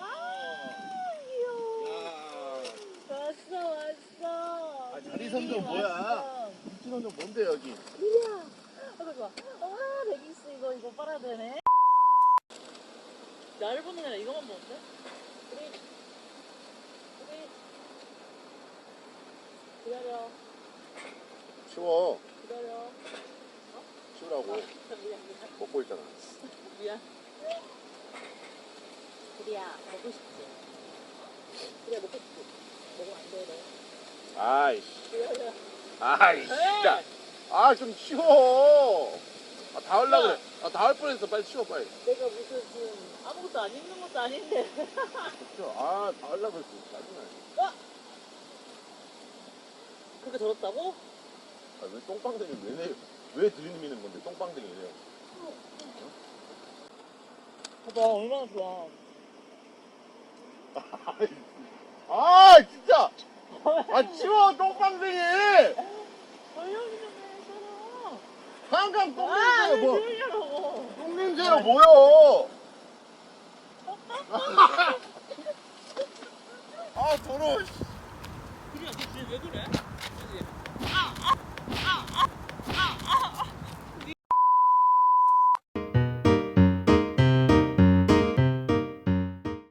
아, 귀여워. 왔어, 왔어. 아, 자리 선정 미리 뭐야? 미친놈 뭔데 여기? 미리야. 아, 이거 봐. 아, 레깅스 이거, 이거 빨아야 되네. 얇은 애라 이거만 먹는데? 우리, 우리. 기다려, 치워. 기다려. 치우라고. 아, 미안, 미안. 먹고 있잖아. 미안. 그리야, 먹고 싶지? 그리야, 먹고 싶지? 먹으면 안 돼, 너. 아이씨. 기다려. 아이 진짜. 아 좀 치워. 아, 다 하려 그래. 아, 다 할 뻔했어. 빨리 치워 빨리. 내가 무슨 지금 아무것도 안 입는 것도 아닌데. 치워. 아, 다 하려 그랬어. 짜증나. 그렇게 더럽다고? 아, 왜 똥방댕이 왜 내? 왜 들이미는 건데 똥방댕이래요? 봐봐, 얼마나 좋아. 아 진짜. 아 치워 똥방댕이. 조용히 좀 해, 한강. 아, 똥냄새 왜 뭐? 조용히 하라고. 똥냄새로 뭐여? 아 더러워. 씨.